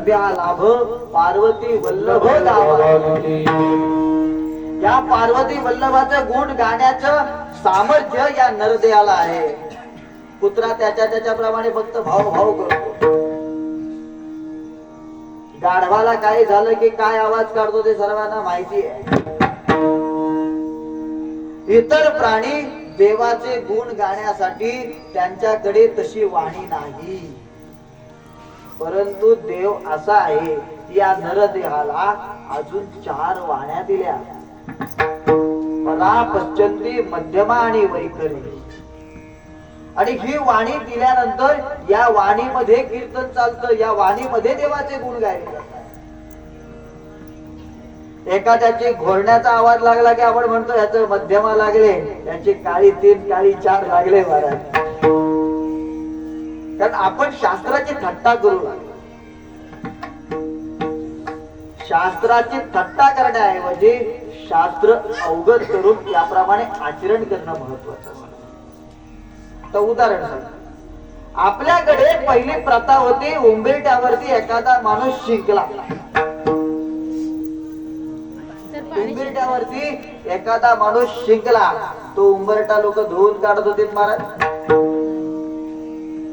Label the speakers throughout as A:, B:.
A: सभ्या लाभ पार्वती वल्लभ या पार्वती वल्लभाचं गुण गाण्याचं सामर्थ्य या नरदेहाला आहे. कुत्रा त्याच्या त्याच्याप्रमाणे फक्त भाव भाव करतो. गाढवाला काय झालं की काय आवाज काढतो ते सर्वांना माहिती आहे. इतर प्राणी देवाचे गुण गाण्यासाठी त्यांच्याकडे तशी वाणी नाही. परंतु देव असा आहे या नरदेहाला अजून चार वाण्या दिल्या. मला पश्चंती मध्यमा आणि वैखरी आणि ही वाणी दिल्यानंतर या वाणीमध्ये कीर्तन चालतं. या वाणीमध्ये देवाचे गुण गायले जातात. एखाद्याची घोरण्याचा आवाज लागला की आपण म्हणतो याचं मध्यमा लागले याची काळी तीन काळी चार लागले महाराज. कारण आपण शास्त्राची थट्टा करू लागलो. शास्त्राची थट्टा करण्याऐवजी शास्त्र अवगत करून त्याप्रमाणे आचरण करणं महत्वाचं तर उदाहरण सांग आपल्याकडे पहिली प्रथा होती उंबरट्यावरती एखादा माणूस शिंकला. उंबरट्यावरती एखादा माणूस शिंकला. तो उंबरटा लोक धुवून काढत होते महाराज.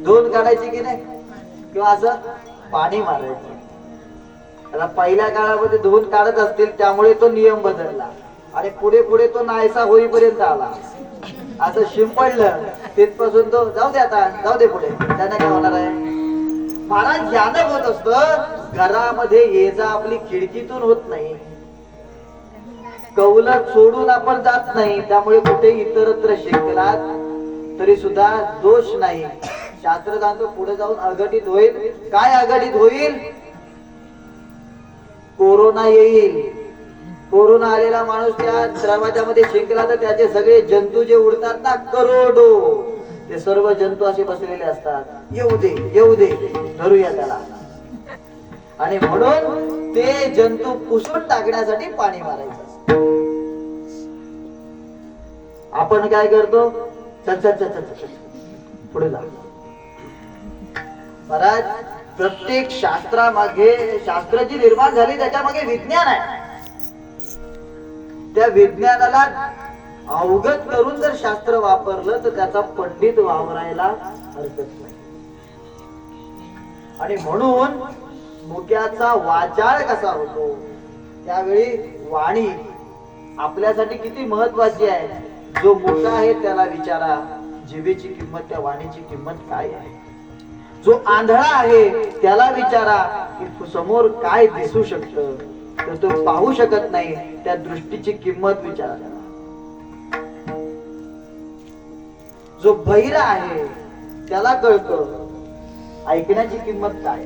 A: धून काढायची की नाही? किंवा असं पाणी मारायचं. आता पहिल्या काळामध्ये धुवून काढत असतील त्यामुळे तो नियम बदलला. आणि पुढे पुढे तो नाहीसा होईपर्यंत आला. असं शिंपडलं तिथपासून तो जाऊ दे आता जाऊ दे पुढे. त्यानं काय होणार आहे? महाराज यानं होत असत. घरामध्ये ये जा आपली खिडकीतून होत नाही. कौलत सोडून आपण जात नाही. त्यामुळे कुठे इतरत्र शिकलात तरी सुद्धा दोष नाही. शास्त्रज्ञांचं पुढे जाऊन अघटित होईल. काय अघटित होईल? कोरोना येईल. कोरोना आलेला माणूस त्या दरवाजामध्ये शिंकला तर त्याचे सगळे जंतू जे उडतात ना करोडो. ते सर्व जंतू असे बसलेले असतात. येऊ दे येऊ दे. धरूया त्याला. आणि म्हणून ते जंतू पुसून टाकण्यासाठी पाणी मारायचं आपण काय करतो? चल चल चल, चल. पुढे जा. महाराज प्रत्येक शास्त्रामागे शास्त्र जी निर्माण झाली त्याच्यामध्ये विज्ञान आहे. त्या विज्ञानाला अवगत करून जर शास्त्र वापरलं तर त्याचा पंडित वावरायला हरकत नाही. आणि म्हणून मुक्याचा वाचाळ कसा होतो? त्यावेळी वाणी आपल्यासाठी किती महत्वाची आहे? जो मुका आहे त्याला विचारा. जीवेची किंमत त्या वाणीची किंमत काय आहे? जो आंधळा आहे त्याला विचारा की समोर काय दिसू शकत? तर तो पाहू शकत नाही त्या दृष्टीची किंमत विचारा जो भैर आहे त्याला कळत ऐकण्याची किंमत काय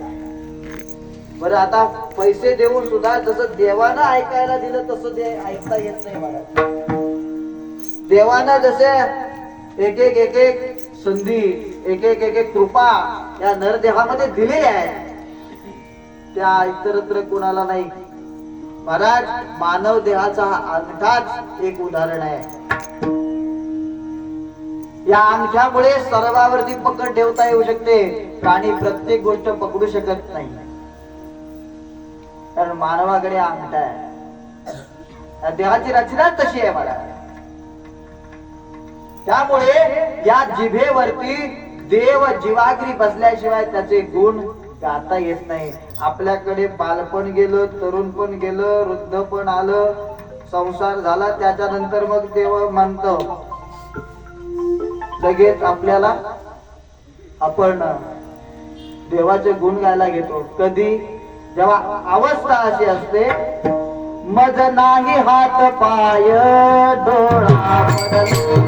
A: बरं आता पैसे देऊन सुद्धा जसं देवानं ऐकायला दिलं तसं ते ऐकता येत नाही मला देवानं जसे एक एक एक एक संधी एक एक एक एक कृपा या नरदेहामध्ये दिलेल्या आहेत. त्या इतरत्र कोणाला नाही. महाराज मानव देहाचा हा अंगठाच एक उदाहरण आहे. या अंगठ्यामुळे सर्वावरती पकड ठेवता येऊ शकते. प्राणी प्रत्येक गोष्ट पकडू शकत नाही. कारण मानवाकडे अंगठा आहे. देहाची रचना तशी आहे मला त्यामुळे या जिभेवरती देव जीवाग्री बसल्याशिवाय त्याचे गुण गाता येत नाही. आपल्याकडे बालपण गेलं तरुण पण गेलं वृद्ध पण आलं संसार झाला त्याच्यानंतर मग देव म्हणतो लगेच आपल्याला आपण देवाचे गुण गायला घेतो. कधी? जेव्हा अवस्था अशी असते मज नाही हात पाय डोळा बदलू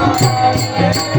A: Música